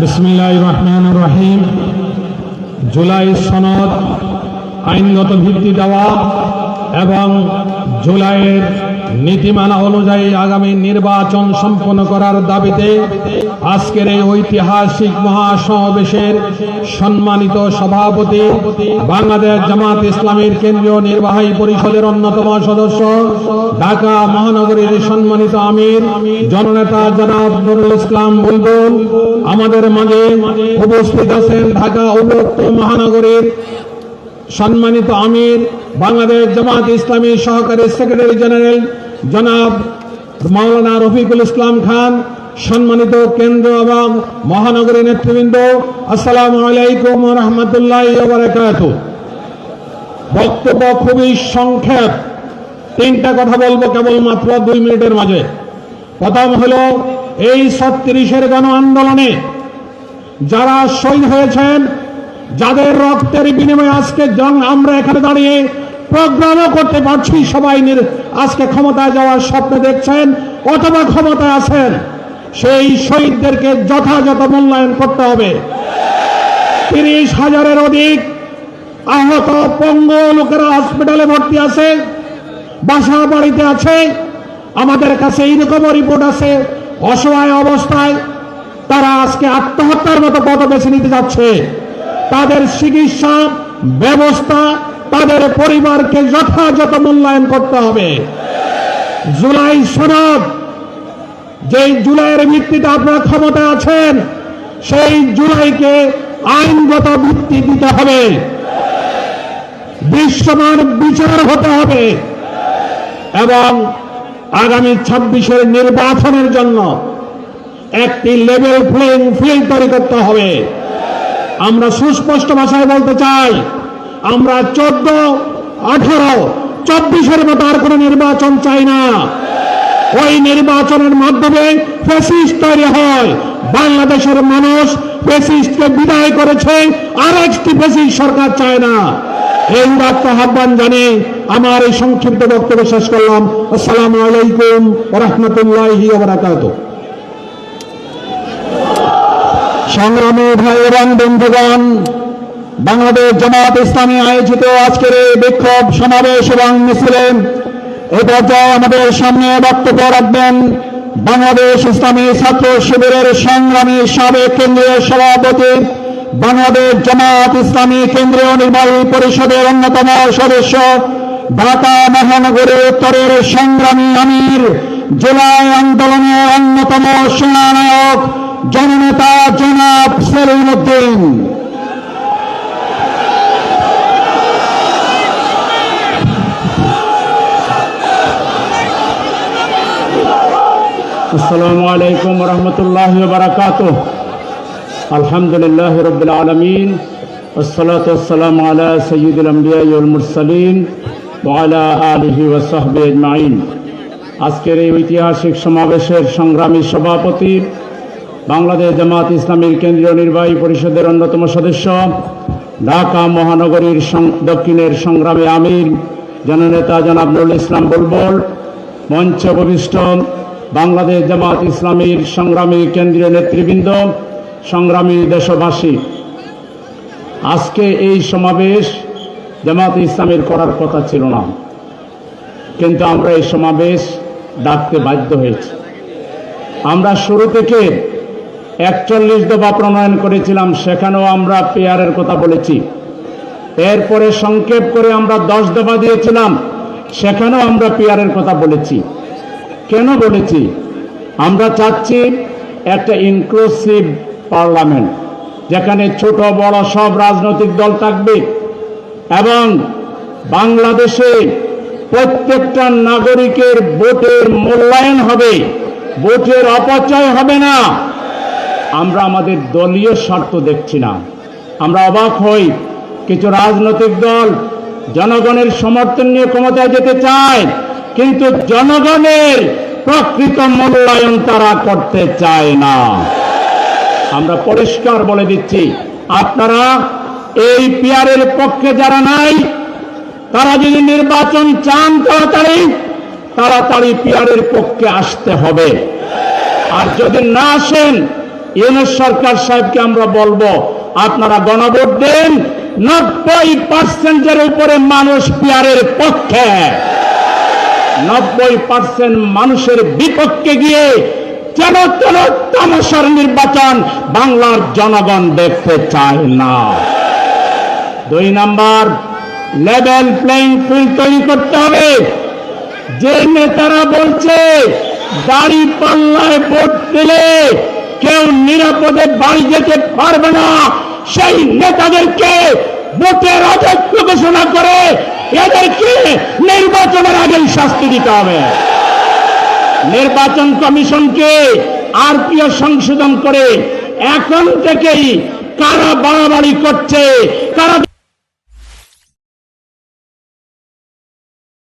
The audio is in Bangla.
বিসমিল্লাহ রহমান রহিম জুলাই সনদ আইনগত ভিত্তি দেওয়া এবং জুলাইয়ের নীতিমালা অনুযায়ী আগামী নির্বাচন সম্পন্ন করার দাবিতে আজকের এই ঐতিহাসিক মহাসমাবেশের সম্মানিত সভাপতি বাংলাদেশ জামাত ইসলামের কেন্দ্রীয় নির্বাহী পরিষদের অন্যতম সদস্য ঢাকা মহানগরীর সম্মানিত আমির, জননেতা জনাব নুরুল ইসলাম বুলবুল। আমাদের মাঝে উপস্থিত আছেন ঢাকা উন্নত মহানগরীর সম্মানিত আমির বাংলাদেশ জামাত ইসলামী সহকারী সেক্রেটারি জেনারেল জনাব মাওলানা রফিকুল ইসলাম খান, সম্মানিত কেন্দ্র এবং মহানগরী নেতৃবৃন্দ, আসসালামু আলাইকুম রহমতুল্লাহ বক্তব্য খুবই সংক্ষেপ। তিনটা কথা বলব কেবলমাত্র দুই মিনিটের মাঝে। প্রথম হলো, এই ছত্রিশের গণ আন্দোলনে যারা শহীদ হয়েছেন যাদের রক্তের বিনিময়ে আজকে আমরা এখানে দাঁড়িয়ে প্রোগ্রামও করতে পারছি, সবাই আজকে ক্ষমতায় যাওয়ার স্বপ্ন দেখছেন, অথবা ক্ষমতায় আছেন। সেই শহীদদেরকে যথাযথ মূল্যায়ন করতে হবে। তিরিশ হাজারের অধিক আহত পঙ্গ লোকেরা হসপিটালে ভর্তি আছে বাসা বাড়িতে আছে, আমাদের কাছে এইরকমও রিপোর্ট আছে, অসহায় অবস্থায় তারা আজকে আত্মহত্যার মতো পথ বেছে নিতে যাচ্ছে। তাদের চিকিৎসা ব্যবস্থা, তাদের পরিবারকে যথাযথ মূল্যায়ন করতে হবে। জুলাই সনদ যে জুলাইয়ের ভিত্তিতে আপনারা ক্ষমতা আছেন, সেই জুলাইকে আইনগত ভিত্তি দিতে হবে। বিশ্বমান বিচার হতে হবে এবং আগামী ছাব্বিশের নির্বাচনের জন্য একটি লেভেল প্লেইং ফিল্ড তৈরি করতে হবে। আমরা সুস্পষ্ট ভাষায় বলতে চাই, আমরা চোদ্দ, আঠারো, চব্বিশের মতো আর কোনো নির্বাচন চাই না। ওই নির্বাচনের মাধ্যমে ফেসিস্ট তৈরি হয়। বাংলাদেশের মানুষ ফেসিস্টকে বিদায় করেছে আর একটি ফেসিস্ট সরকার চায় না। এই উদাত্ত আহ্বান জানে আমার এই সংক্ষিপ্ত বক্তব্য শেষ করলাম। আসসালামু আলাইকুম রহমতুল্লাহি বারাকাতুহ। সংগ্রামী ভাই এবং বন্ধুগণ, বাংলাদেশ জামাত ইসলামী আয়োজিত আজকের এই বিক্ষোভ সমাবেশ এবং মিছিলে এই পর্যায়ে আমাদের সামনে বক্তব্য রাখবেন বাংলাদেশ ইসলামী ছাত্র শিবিরের সংগ্রামী সাবেক কেন্দ্রীয় সভাপতি, বাংলাদেশ জামাত ইসলামী কেন্দ্রীয় নির্বাহী পরিষদের অন্যতম সদস্য, ঢাকা মহানগরী উত্তরের সংগ্রামী আমির জেলায় আন্দোলনের অন্যতম সেনানায়ক জননেতা জনাব সেলিমুদ্দিন। আসসালামু আলাইকুম রহমতুল্লাহ বারাকাত আলহামদুলিল্লাহ রবিল আলমিন। আসসালাতাম আলা সঈদুল আম্বিয়ালমুরসালিন আজকের এই ঐতিহাসিক সমাবেশের সংগ্রামী সভাপতি বাংলাদেশ জামাত ইসলামীর কেন্দ্রীয় নির্বাহী পরিষদের অন্যতম সদস্য, ঢাকা মহানগরীর দক্ষিণের সংগ্রামী আমির, জননেতা জনাব ইসলাম বুলবুল, মঞ্চ উপবিষ্ট বাংলাদেশ জামাত ইসলামীর সংগ্রামী কেন্দ্রীয় নেতৃবৃন্দ, সংগ্রামী দেশবাসী। আজকে এই সমাবেশ জামাত ইসলামের করার কথা ছিল না, কিন্তু আমরা এই সমাবেশ ডাকতে বাধ্য হয়েছি। আমরা শুরু থেকে একচল্লিশ দফা প্রণয়ন করেছিলাম, সেখানেও আমরা পেয়ারের কথা বলেছি। এরপরে সংক্ষেপ করে আমরা দশ দফা দিয়েছিলাম, সেখানেও আমরা পেয়ারের কথা বলেছি। কেন বলেছি? আমরা চাচ্ছি একটা ইনক্লুসিভ পার্লামেন্ট যেখানে ছোট, বড় সব রাজনৈতিক দল থাকবে এবং বাংলাদেশে প্রত্যেকটা নাগরিকের ভোটের মূল্যায়ন হবে, ভোটের অপচয় হবে না। আমরা আমাদের দলীয় স্বার্থ দেখছি না। আমরা অবাক হই, কিছু রাজনৈতিক দল জনগণের সমর্থন নিয়ে ক্ষমতায় যেতে চায়, কিন্তু জনগণের প্রকৃত মূল্যায়ন তারা করতে চায় না। আমরা পরিষ্কার বলে দিচ্ছি, আপনারা এই পিয়ারের পক্ষে যারা নাই, তারা যদি নির্বাচন চান তাড়াতাড়ি তাড়াতাড়ি পিয়ারের পক্ষে আসতে হবে। আর যদি না আসেন ইউনুস সরকার সাহেবকে আমরা বলব, আপনারা গণভোট দেন, নব্বই পার্সেন্টের উপরে মানুষ পিয়ারের পক্ষে। নব্বই পার্সেন্ট মানুষের বিপক্ষে গিয়ে কেন কেন তামাশার নির্বাচন বাংলার জনগণ দেখতে চায় না। দুই নাম্বার লেভেল প্লেইং ফিল্ড তৈরি করতে হবে। যে নেতারা বলছে দাড়ি পাল্লায় ভোট দিলে কেউ নিরাপদে বাড়ি যেতে পারবে না। সেই নেতাদেরকে ভোটের অযোগ্য ঘোষণা করে এদেরকে নির্বাচনের আগেই শাস্তি দিতে হবে। নির্বাচন কমিশনকে আরপিও সংশোধন করে এখন থেকেই কারা বাড়াবাড়ি করছে, কারা